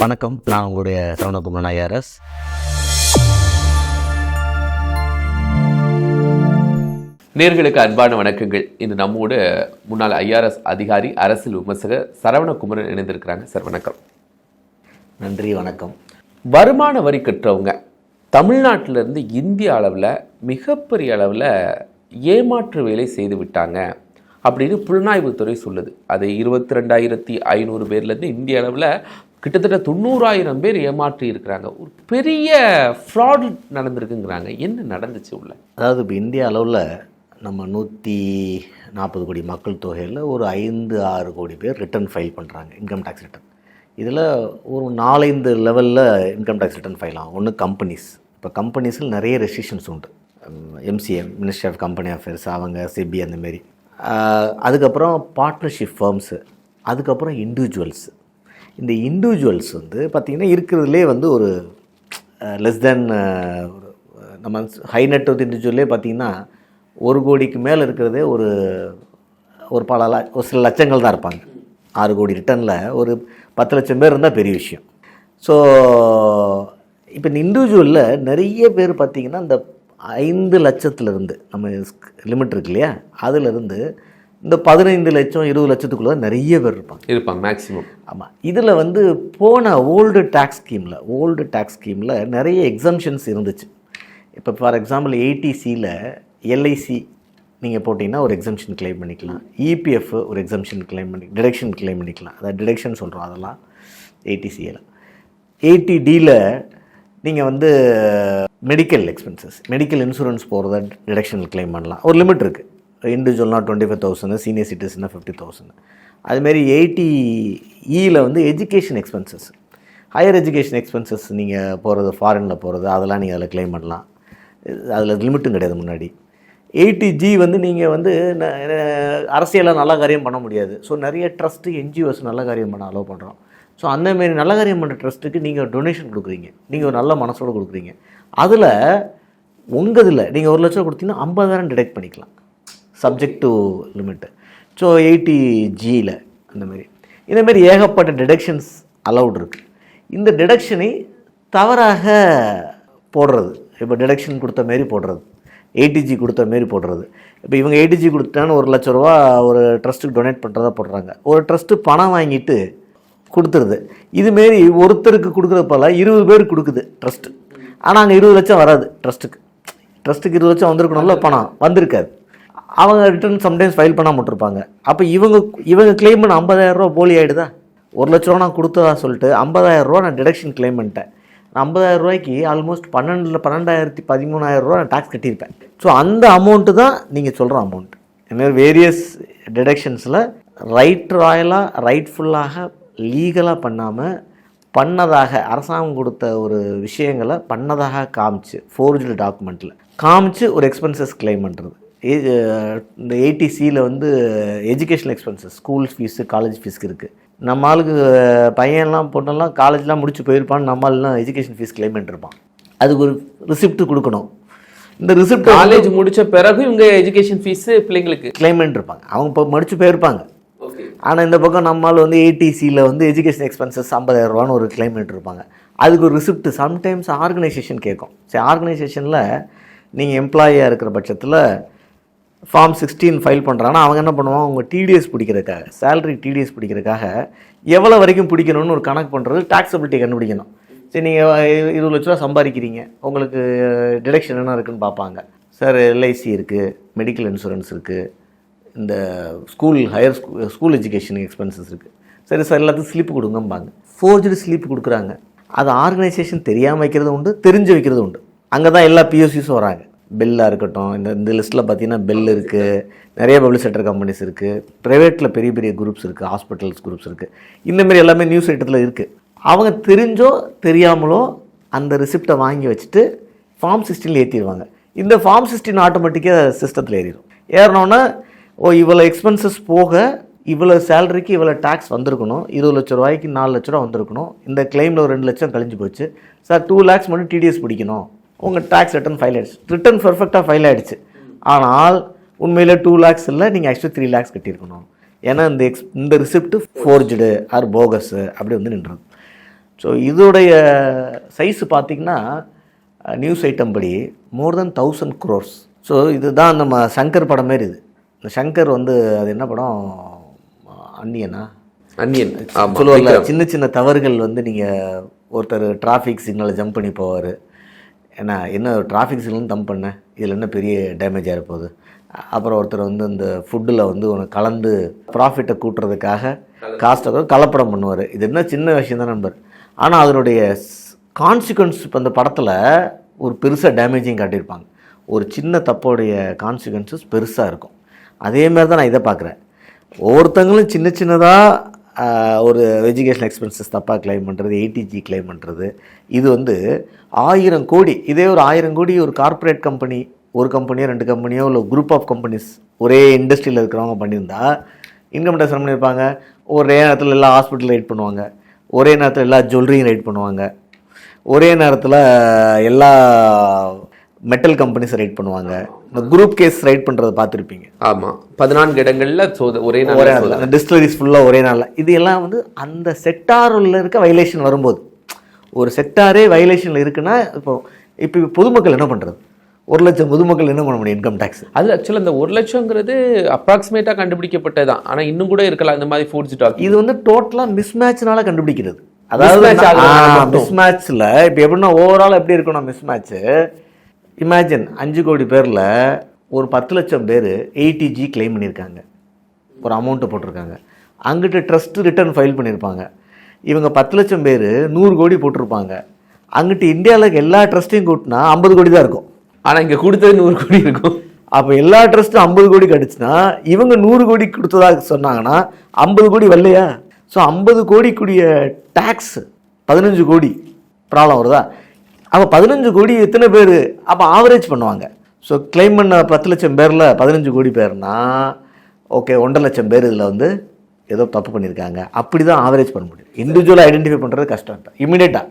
வணக்கம். நான் உங்களுடைய சரவணகுமரன் ஐஆர்எஸ். நேர்களுக்கு அன்பான வணக்கங்கள். இன்று நம்மோடு முன்னாள் ஐஆர்எஸ் அதிகாரி அரசியல் விமர்சகர் சரவணகுமரன் இணைந்திருக்கிறாங்க. சார் வணக்கம். நன்றி வணக்கம். வருமான வரி கட்டுறவங்க தமிழ்நாட்டில இருந்து இந்திய அளவில் மிகப்பெரிய அளவில் ஏமாற்று வேலை செய்து விட்டாங்க அப்படின்னு புலனாய்வுத்துறை சொல்லுது. அது இருபத்தி ரெண்டாயிரத்தி ஐநூறு பேர்லேருந்து இந்திய அளவில் கிட்டத்தட்ட தொண்ணூறாயிரம் பேர் ஏமாற்றி இருக்கிறாங்க. ஒரு பெரிய ஃப்ராட் நடந்திருக்குங்கிறாங்க. என்ன நடந்துச்சு உள்ள? அதாவது இப்போ இந்திய அளவில் நம்ம நூற்றி நாற்பது கோடி மக்கள் தொகையில் ஒரு ஐந்து ஆறு கோடி பேர் ரிட்டர்ன் ஃபைல் பண்ணுறாங்க இன்கம் டேக்ஸ் ரிட்டர்ன் இதில் ஒரு நாலஞ்சு லெவலில் இன்கம் டேக்ஸ் ரிட்டர்ன் ஃபைல் ஆகும். ஒன்று கம்பெனிஸ் இப்போ கம்பெனிஸில் நிறைய ரெஸ்ட்ரிக்ஷன்ஸ் உண்டு. MCM ministry of company affairs அவங்க சிபி அந்தமாரி அதுக்கப்புறம் பார்ட்னர்ஷிப் ஃபர்ம்ஸு அதுக்கப்புறம் இண்டிவிஜுவல்ஸு இந்த இண்டிவிஜுவல்ஸ் வந்து பார்த்திங்கன்னா இருக்கிறதுலே வந்து ஒரு லெஸ் தென் ஒரு நம்ம ஹை நெட் இண்டிவிஜுவல்லே பார்த்திங்கன்னா ஒரு கோடிக்கு மேலே இருக்கிறதே ஒரு ஒரு பல ல ஒரு சில லட்சங்கள் தான் இருப்பாங்க. ஆறு கோடி ரிட்டர்னில் ஒரு பத்து லட்சம் பேர் இருந்தால் பெரிய விஷயம். ஸோ இப்போ இந்த இண்டிவிஜுவலில் நிறைய பேர் பார்த்திங்கன்னா இந்த ஐந்து லட்சத்துலேருந்து நம்ம லிமிட் இருக்கு இல்லையா? அதுலேருந்து இந்த பதினைந்து லட்சம் இருபது லட்சத்துக்குள்ளே நிறைய பேர் இருப்பாங்க. இருப்பாங்க மேக்சிமம் ஆமாம் இதில் வந்து போன ஓல்டு டேக்ஸ் ஸ்கீமில் ஓல்டு டேக்ஸ் ஸ்கீமில் நிறைய எக்ஸம்ஷன்ஸ் இருந்துச்சு. இப்போ ஃபார் எக்ஸாம்பிள் ஏடிசியில் எல்ஐசி நீங்கள் போட்டிங்கன்னா ஒரு எக்ஸம்ஷன் கிளைம் பண்ணிக்கலாம். இபிஎஃப் ஒரு எக்ஸம்ஷன் கிளைம் பண்ணி டிடக்ஷன் கிளைம் பண்ணிக்கலாம். அதாவது டிடக்ஷன் சொல்கிறோம் அதெல்லாம் ஏடிசியில் ஏடிடியில் நீங்கள் வந்து மெடிக்கல் எக்ஸ்பென்சஸ் மெடிக்கல் இன்சூரன்ஸ் போகிறத டிடக்ஷன் கிளைம் பண்ணலாம். ஒரு லிமிட் இருக்குது இண்டிவிஜுவல்னால் டுவெண்ட்டி ஃபைவ் தௌசண்ட் சீனியர் சிட்டிசனாக ஃபிஃப்டி தௌசண்ட் அதுமாரி எயிட்டி இயில் e வந்து education expenses higher education expenses நீங்கள் போகிறது ஃபாரினில் போகிறது அதெல்லாம் நீங்கள் அதில் கிளைம் பண்ணலாம். அதில் லிமிட்டும் கிடையாது முன்னாடி. எயிட்டி ஜி வந்து நீங்கள் வந்து ந- அரசியலில் நல்ல காரியம் பண்ண முடியாது. ஸோ நிறைய ட்ரஸ்ட்டு என்ஜிஓஸ் நல்ல காரியம் பண்ண அலோவ் பண்ணுறோம் ஸோ அந்தமாரி நல்ல காரியம் பண்ணுற ட்ரஸ்ட்டுக்கு நீங்கள் டொனேஷன் கொடுக்குறீங்க. நீங்கள் ஒரு நல்ல மனசோடு கொடுக்குறீங்க. அதில் உங்கள் இதில் நீங்கள் ஒரு லட்சம் கொடுத்தீங்கன்னா ஐம்பதாயிரம் டிடெக்ட் பண்ணிக்கலாம். Subject to limit so eighty ஜியில் அந்தமாரி இந்தமாரி ஏகப்பட்ட டிடக்ஷன்ஸ் அலவுட் இருக்குது இந்த டிடக்ஷனை தவறாக போடுறது. இப்போ டிடக்ஷன் கொடுத்த மாரி போடுறது. எயிட்டிஜி கொடுத்த மாரி போடுறது. இப்போ இவங்க எயிட்டிஜி கொடுத்தான்னு ஒரு லட்ச ரூபா ஒரு ட்ரஸ்ட்டுக்கு டொனேட் பண்ணுறதா போடுறாங்க. ஒரு ட்ரஸ்ட்டு பணம் வாங்கிட்டு கொடுத்துருது. இதுமாரி ஒருத்தருக்கு கொடுக்குற போல் இருபது பேருக்கு கொடுக்குது ட்ரஸ்ட்டு ஆனால் அங்கே இருபது லட்சம் வராது ட்ரஸ்ட்டுக்கு ட்ரஸ்ட்டுக்கு இருபது லட்சம் வந்திருக்கணும்ல பணம். வந்திருக்காது. அவங்க ரிட்டர்ன் சம்டைம்ஸ் ஃபைல் பண்ண விட்டுருப்பாங்க. அப்போ இவங்க இவங்க கிளைம் பண்ண 50000 ரூபா போலி ஆகிடுதா ஒரு லட்ச ரூபா நான் கொடுத்ததா சொல்லிட்டு 50000 ரூபா நான் டிடக்ஷன் கிளைம் பண்ணிட்டேன். ஐம்பதாயிரம் ரூபாய்க்கு ஆல்மோஸ்ட் பன்னெண்டில் பன்னெண்டாயிரத்தி பதிமூணாயிரம் ரூபா நான் டேக்ஸ் கட்டியிருப்பேன். ஸோ அந்த அமௌண்ட்டு தான் நீங்கள் சொல்கிற அமௌண்ட் இதுமாதிரி வேரியஸ் டிடக்ஷன்ஸில் ரைட் ராயலாக ரைட்ஃபுல்லாக லீகலாக பண்ணாமல் பண்ணதாக அரசாங்கம் கொடுத்த ஒரு விஷயங்களை பண்ணதாக காமிச்சு ஃபோர்ஜ்டு டாக்குமெண்ட்டில் காமிச்சு ஒரு எக்ஸ்பென்சஸ் கிளைம் பண்ணுறது இந்த ஏடிசியில் வந்து educational expenses school fees college ஃபீஸ்க்கு இருக்குது நம்ம ஆளுக்கு பையன்லாம் பொண்ணெல்லாம் காலேஜ்லாம் முடிச்சு போயிருப்பான்னு நம்ம ஆளுலாம் எஜுகேஷன் ஃபீஸ் கிளைம் பண்ணிருப்பான். அதுக்கு ஒரு ரிசிப்ட் கொடுக்கணும். இந்த ரிசிப்ட் காலேஜ் முடிச்ச பிறகு இவங்க எஜுகேஷன் ஃபீஸ் பிள்ளைங்களுக்கு கிளைம் பண்ணிருப்பாங்க. அவங்க இப்போ முடிச்சு போயிருப்பாங்க. ஆனால் இந்த பக்கம் நம்மால் வந்து ஏடிசியில் வந்து எஜுகேஷன் எக்ஸ்பென்சஸ் ஐம்பதாயிரம் ரூபான்னு ஒரு கிளைம் பண்ணிருப்பாங்க. அதுக்கு ஒரு ரிசிப்ட் சம்டைம்ஸ் ஆர்கனைசேஷன் கேட்கும் சரி ஆர்கனைசேஷனில் நீங்கள் எம்ப்ளாயியாக இருக்கிற பட்சத்தில் ஃபார்ம் சிக்ஸ்டீன் ஃபைல் பண்ணுறாங்கன்னா அவங்க என்ன பண்ணுவாங்க? அவங்க டிடிஎஸ் பிடிக்கிறதுக்காக சேலரி டிடிஎஸ் பிடிக்கிறதுக்காக எவ்வளோ வரைக்கும் பிடிக்கணும்னு ஒரு கணக்கு பண்ணுறது டாக்ஸபிலிட்டி கண்டுபிடிக்கணும். சரி நீங்கள் இருபது லட்ச ரூபா சம்பாதிக்கிறீங்க. உங்களுக்கு டிடக்ஷன் என்ன இருக்குன்னு பார்ப்பாங்க. சார் எல்ஐசி இருக்குது மெடிக்கல் இன்சூரன்ஸ் இருக்குது இந்த school higher school school education expenses இருக்குது சரி சார் எல்லாத்துக்கும் ஸ்லிப் கொடுங்கம்பாங்க. ஃபோர்ஜடு ஸ்லிப் கொடுக்குறாங்க. அது ஆர்கனைசேஷன் தெரியாமல் வைக்கிறது உண்டு தெரிஞ்சு வைக்கிறது உண்டு. அங்கே தான் எல்லா பிஎஸ்சிஸும் வராங்க. பெல்லாக இருக்கட்டும் இந்த இந்த லிஸ்ட்டில் பார்த்தீங்கன்னா பெல் இருக்குது நிறைய பப்ளிக் செக்டர் கம்பெனிஸ் இருக்குது ப்ரைவேட்டில் பெரிய பெரிய குரூப்ஸ் இருக்குது ஹாஸ்பிட்டல்ஸ் குரூப்ஸ் இருக்குது இந்தமாரி எல்லாமே நியூஸ் ஐட்டத்தில் இருக்குது அவங்க தெரிஞ்சோ தெரியாமலோ அந்த ரிசிப்டை வாங்கி வச்சுட்டு ஃபார்ம் சிக்ஸ்டீனில் ஏற்றிடுவாங்க இந்த ஃபார்ம் சிஸ்டின் ஆட்டோமேட்டிக்காக சிஸ்டத்தில் ஏறிடும் ஏறினோன்னா ஓ இவ்வளோ எக்ஸ்பென்சஸ் போக இவ்வளோ சேலரிக்கு இவ்வளோ டேக்ஸ் வந்திருக்கணும். இருபது லட்ச ரூபாய்க்கு நாலு லட்ச ரூபா வந்திருக்கணும். இந்த கிளைமில் ஒரு ரெண்டு லட்சம் கழிஞ்சு போச்சு. சார் டூ லேக்ஸ் மட்டும் டிடிஎஸ் பிடிக்கணும். உங்கள் டேக்ஸ் ரிட்டர்ன் ஃபைல் ஆயிடுச்சு. ரிட்டர்ன் பர்ஃபெக்டாக ஃபைல் ஆயிடுச்சு. ஆனால் உண்மையில் டூ லேக்ஸ் இல்லை நீங்கள் ஆக்சுவலி த்ரீ லேக்ஸ் கட்டியிருக்கணும். ஏன்னா இந்த எக்ஸ் இந்த ரிசிப்ட் ஃபோர்ஜுடு ஆர் போகஸ் அப்படி வந்து நின்றது. ஸோ இதோடைய சைஸ் பார்த்தீங்கன்னா நியூஸ் ஐட்டம் படி more than thousand crores so இதுதான் நம்ம சங்கர் படம் மாரி இது. இந்த சங்கர் வந்து அது என்ன படம்? அன்னியனா அன்னியன் ஆமா சொல்லுவாங்கல்ல சின்ன சின்ன தவறுகள் வந்து நீங்கள் ஒருத்தர் டிராஃபிக் சிக்னலை ஜம்ப் பண்ணி போவார். ஏன்னா என்ன டிராஃபிக் சிக்னல் தம் பண்ண இதில் என்ன பெரிய டேமேஜ் ஆகிற போகுது அப்புறம் ஒருத்தர் வந்து இந்த ஃபுட்டில் வந்து ஒன்று கலந்து ப்ராஃபிட்டை கூட்டுறதுக்காக காஸ்ட்டை கலப்படம் பண்ணுவார். இது என்ன சின்ன விஷயம் தான் நண்பர். ஆனால் அதனுடைய கான்சிக்வன்ஸ் இப்போ இந்த படத்தில் ஒரு பெருசாக டேமேஜையும் காட்டியிருப்பாங்க. ஒரு சின்ன தப்போடைய கான்சிக்வன்சஸ் பெருசாக இருக்கும். அதே மாதிரி தான் நான் இதை பார்க்குறேன் ஒவ்வொருத்தங்களும் சின்ன சின்னதாக ஒரு எஜுகேஷன் எக்ஸ்பென்சஸ் தப்பாக கிளைம் பண்ணுறது ஏடிஜி கிளைம் பண்ணுறது இது வந்து ஆயிரம் கோடி இதே ஒரு ஆயிரம் கோடி ஒரு கார்ப்பரேட் கம்பெனி ஒரு கம்பெனியோ ரெண்டு கம்பெனியோ இல்லை குரூப் ஆஃப் கம்பெனிஸ் ஒரே இண்டஸ்ட்ரியில் இருக்கிறவங்க பண்ணியிருந்தா இன்கம் டேக்ஸ் பண்ணியிருப்பாங்க. ஒரே நேரத்தில் எல்லா ஹாஸ்பிட்டல் ரைட் பண்ணுவாங்க. ஒரே நேரத்தில் எல்லா ஜுவல்லரியும் ரைட் பண்ணுவாங்க. ஒரே நேரத்தில் எல்லா மெட்டல் கம்பெனிஸ் ரைட் பண்ணுவாங்க. இந்த குரூப் கேஸ் ரைட் பண்ணுறதை பார்த்துருப்பீங்க. ஆமா. பதினான்கு இடங்கள்ல சோத ஒரே ஒரே நாள். அந்த டிஸ்டிலரிஸ் ஃபுல்லாக ஒரே நாளில். இது எல்லாம் வந்து அந்த செக்டாரில் இருக்க வைலேஷன் வரும்போது. ஒரு செக்டாரே வைலேஷனில் இருக்குன்னா இப்போ இப்போ பொதுமக்கள் என்ன பண்ணுறது ஒரு லட்சம் பொதுமக்கள் என்ன பண்ண முடியும் இன்கம் டேக்ஸ் அது ஆக்சுவலாக இந்த ஒரு லட்சங்கிறது அப்ராக்சிமேட்டாக கண்டுபிடிக்கப்பட்டதான் ஆனா இன்னும் கூட இருக்கலாம் இந்த மாதிரி ஃபோர்ஜ் டாக் இது வந்து டோட்டலாக மிஸ்மேட்ச்னால கண்டுபிடிக்கிறது. மட்டும். மிஸ்மேட்ச்சில் இப்போ எப்படின்னா ஓவரால் எப்படி இருக்கணும் மிஸ்மேட்ச்சு இமேஜின் அஞ்சு கோடி பேரில் ஒரு பத்து லட்சம் பேர் ஏடிஜி கிளைம் பண்ணியிருக்காங்க. ஒரு அமௌண்ட்டை போட்டிருக்காங்க. அங்கிட்டு ட்ரஸ்ட் ரிட்டர்ன் ஃபைல் பண்ணியிருப்பாங்க. இவங்க பத்து லட்சம் பேர் நூறு கோடி போட்டிருப்பாங்க. அங்கிட்டு இந்தியாவில் எல்லா ட்ரஸ்ட்டையும் கூட்டினா ஐம்பது கோடி தான் இருக்கும். ஆனா இங்க கொடுத்தது நூறு கோடி இருக்கும். அப்போ எல்லா ட்ரஸ்ட்டும் ஐம்பது கோடி கிடச்சுன்னா இவங்க நூறு கோடி கொடுத்ததாக சொன்னாங்கன்னா ஐம்பது கோடி வரலையா? ஸோ ஐம்பது கோடிக்குரிய டேக்ஸ் பதினஞ்சு கோடி ப்ராப்ளம் வருதா? அப்போ பதினஞ்சு கோடி எத்தனை பேர்? அப்போ ஆவரேஜ் பண்ணுவாங்க. ஸோ கிளைம் பண்ண பத்து லட்சம் பேரில் பதினஞ்சு கோடி பேர்னா ஓகே ஒன்றரை லட்சம் பேர் இதில் வந்து ஏதோ தப்பு பண்ணியிருக்காங்க அப்படி தான் ஆவரேஜ் பண்ண முடியும். இண்டிவிஜுவலாக ஐடென்டிஃபை பண்ணுறது கஷ்டம் இப்போ இமீடியட்டாக